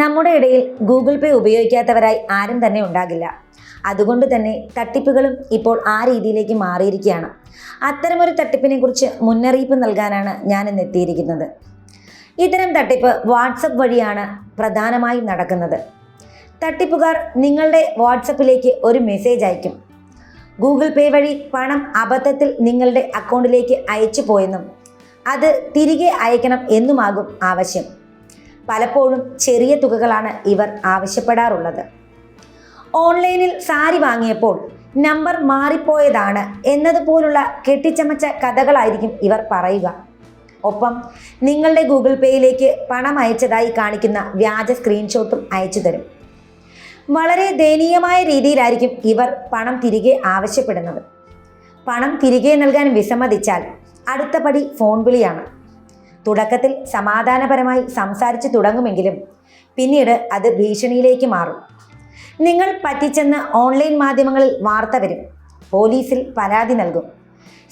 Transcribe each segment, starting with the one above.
നമ്മുടെ ഇടയിൽ ഗൂഗിൾ പേ ഉപയോഗിക്കാത്തവരായി ആരും തന്നെ ഉണ്ടാകില്ല. അതുകൊണ്ട് തന്നെ തട്ടിപ്പുകളും ഇപ്പോൾ ആ രീതിയിലേക്ക് മാറിയിരിക്കുകയാണ്. അത്തരമൊരു തട്ടിപ്പിനെ കുറിച്ച് മുന്നറിയിപ്പ് നൽകാനാണ് ഞാൻ ഇന്ന് എത്തിയിരിക്കുന്നത്. ഇത്തരം തട്ടിപ്പ് വാട്സപ്പ് വഴിയാണ് പ്രധാനമായും നടക്കുന്നത്. തട്ടിപ്പുകാർ നിങ്ങളുടെ വാട്സപ്പിലേക്ക് ഒരു മെസ്സേജ് അയക്കും. ഗൂഗിൾ പേ വഴി പണം അബദ്ധത്തിൽ നിങ്ങളുടെ അക്കൗണ്ടിലേക്ക് അയച്ചു പോയെന്നും അത് തിരികെ അയക്കണം എന്നുമാകും ആവശ്യം. പലപ്പോഴും ചെറിയ തുകകളാണ് ഇവർ ആവശ്യപ്പെടാറുള്ളത്. ഓൺലൈനിൽ സാരി വാങ്ങിയപ്പോൾ നമ്പർ മാറിപ്പോയതാണ് എന്നതുപോലുള്ള കെട്ടിച്ചമച്ച കഥകളായിരിക്കും ഇവർ പറയുക. ഒപ്പം നിങ്ങളുടെ ഗൂഗിൾ പേയിലേക്ക് പണം അയച്ചതായി കാണിക്കുന്ന വ്യാജ സ്ക്രീൻഷോട്ടും അയച്ചു തരും. വളരെ ദയനീയമായ രീതിയിലായിരിക്കും ഇവർ പണം തിരികെ ആവശ്യപ്പെടുന്നത്. പണം തിരികെ നൽകാൻ വിസമ്മതിച്ചാൽ അടുത്ത പടി ഫോൺ വിളിയാണ്. തുടക്കത്തിൽ സമാധാനപരമായി സംസാരിച്ചു തുടങ്ങുമെങ്കിലും പിന്നീട് അത് ഭീഷണിയിലേക്ക് മാറും. നിങ്ങൾ പറ്റിച്ചെന്ന് ഓൺലൈൻ മാധ്യമങ്ങളിൽ വാർത്ത വരും. പോലീസിൽ പരാതി നൽകും.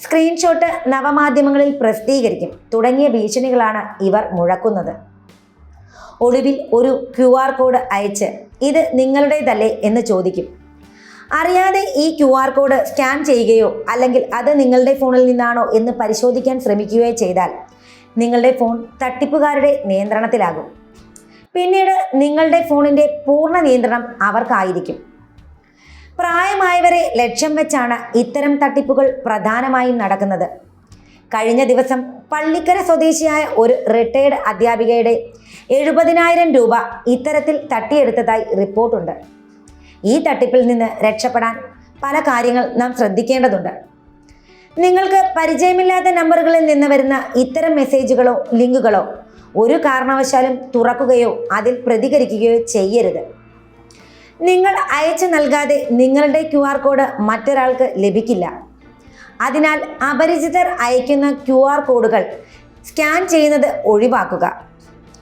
സ്ക്രീൻഷോട്ട് നവമാധ്യമങ്ങളിൽ പ്രസിദ്ധീകരിക്കും. തുടങ്ങിയ ഭീഷണികളാണ് ഇവർ മുഴക്കുന്നത്. ഒടുവിൽ ഒരു ക്യു ആർ കോഡ് അയച്ച് ഇത് നിങ്ങളുടേതല്ലേ എന്ന് ചോദിക്കും. അറിയാതെ ഈ ക്യു ആർ കോഡ് സ്കാൻ ചെയ്യുകയോ അല്ലെങ്കിൽ അത് നിങ്ങളുടെ ഫോണിൽ നിന്നാണോ എന്ന് പരിശോധിക്കാൻ ശ്രമിക്കുകയോ ചെയ്താൽ നിങ്ങളുടെ ഫോൺ തട്ടിപ്പുകാരുടെ നിയന്ത്രണത്തിലാകും. പിന്നീട് നിങ്ങളുടെ ഫോണിന്റെ പൂർണ നിയന്ത്രണം അവർക്കായിരിക്കും. പ്രായമായവരെ ലക്ഷ്യം വെച്ചാണ് ഇത്തരം തട്ടിപ്പുകൾ പ്രധാനമായും നടക്കുന്നത്. കഴിഞ്ഞ ദിവസം പള്ളിക്കര സ്വദേശിയായ ഒരു റിട്ടയേർഡ് അധ്യാപികയുടെ എഴുപതിനായിരം രൂപ ഇത്തരത്തിൽ തട്ടിയെടുത്തതായി റിപ്പോർട്ടുണ്ട്. ഈ തട്ടിപ്പിൽ നിന്ന് രക്ഷപ്പെടാൻ പല കാര്യങ്ങൾ നാം ശ്രദ്ധിക്കേണ്ടതുണ്ട്. നിങ്ങൾക്ക് പരിചയമില്ലാത്ത നമ്പറുകളിൽ നിന്ന് വരുന്ന ഇത്തരം മെസ്സേജുകളോ ലിങ്കുകളോ ഒരു കാരണവശാലും തുറക്കുകയോ അതിൽ പ്രതികരിക്കുകയോ ചെയ്യരുത്. നിങ്ങൾ അയച്ചു നൽകാതെ നിങ്ങളുടെ ക്യു ആർ കോഡ് മറ്റൊരാൾക്ക് ലഭിക്കില്ല. അതിനാൽ അപരിചിതർ അയക്കുന്ന ക്യു ആർ കോഡുകൾ സ്കാൻ ചെയ്യുന്നത് ഒഴിവാക്കുക.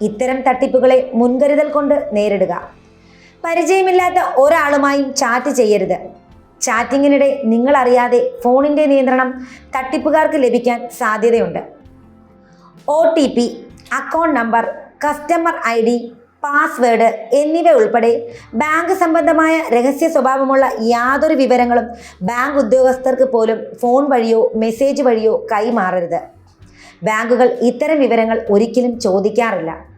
ഇത്തരം തട്ടിപ്പുകളെ മുൻകരുതൽ കൊണ്ട് നേരിടുക. പരിചയമില്ലാത്ത ഒരാളുമായും ചാറ്റ് ചെയ്യരുത്. ചാറ്റിങ്ങിനിടെ നിങ്ങൾ അറിയാതെ ഫോണിന്റെ നിയന്ത്രണം തട്ടിപ്പുകാർക്ക് ലഭിക്കാൻ സാധ്യതയുണ്ട്. O T P account number customer I D password എന്നിവ ഉൾപ്പെടെ ബാങ്ക് സംബന്ധമായ രഹസ്യ സ്വഭാവമുള്ള യാതൊരു വിവരങ്ങളും ബാങ്ക് ഉദ്യോഗസ്ഥർക്ക് പോലും ഫോൺ വഴിയോ മെസ്സേജ് വഴിയോ കൈമാറരുത്. ബാങ്കുകൾ ഇത്തരം വിവരങ്ങൾ ഒരിക്കലും ചോദിക്കാറില്ല.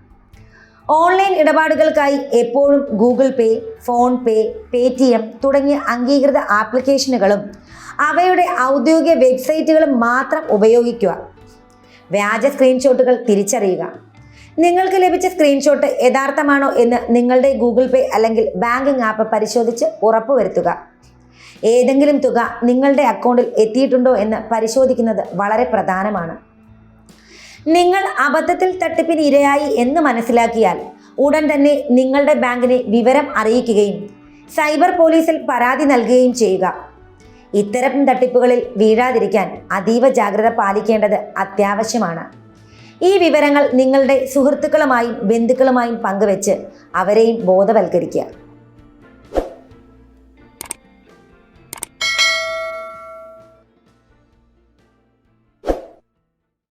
ഓൺലൈൻ ഇടപാടുകൾക്കായി എപ്പോഴും Google Pay PhonePe Paytm തുടങ്ങിയ അംഗീകൃത ആപ്ലിക്കേഷനുകളും അവയുടെ ഔദ്യോഗിക വെബ്സൈറ്റുകളും മാത്രം ഉപയോഗിക്കുക. വ്യാജ സ്ക്രീൻഷോട്ടുകൾ തിരിച്ചറിയുക. നിങ്ങൾക്ക് ലഭിച്ച സ്ക്രീൻഷോട്ട് യഥാർത്ഥമാണോ എന്ന് നിങ്ങളുടെ ഗൂഗിൾ പേ അല്ലെങ്കിൽ ബാങ്കിംഗ് ആപ്പ് പരിശോധിച്ച് ഉറപ്പുവരുത്തുക. ഏതെങ്കിലും തുക നിങ്ങളുടെ അക്കൗണ്ടിൽ എത്തിയിട്ടുണ്ടോ എന്ന് പരിശോധിക്കുന്നത് വളരെ പ്രധാനമാണ്. നിങ്ങൾ അബദ്ധത്തിൽ തട്ടിപ്പിന് ഇരയായി എന്ന് മനസ്സിലാക്കിയാൽ ഉടൻ തന്നെ നിങ്ങളുടെ ബാങ്കിനെ വിവരം അറിയിക്കുകയും സൈബർ പോലീസിൽ പരാതി നൽകുകയും ചെയ്യുക. ഇത്തരം തട്ടിപ്പുകളിൽ വീഴാതിരിക്കാൻ അതീവ ജാഗ്രത പാലിക്കേണ്ടത് അത്യാവശ്യമാണ്. ഈ വിവരങ്ങൾ നിങ്ങളുടെ സുഹൃത്തുക്കളുമായും ബന്ധുക്കളുമായും പങ്കുവെച്ച് അവരെയും ബോധവൽക്കരിക്കുക.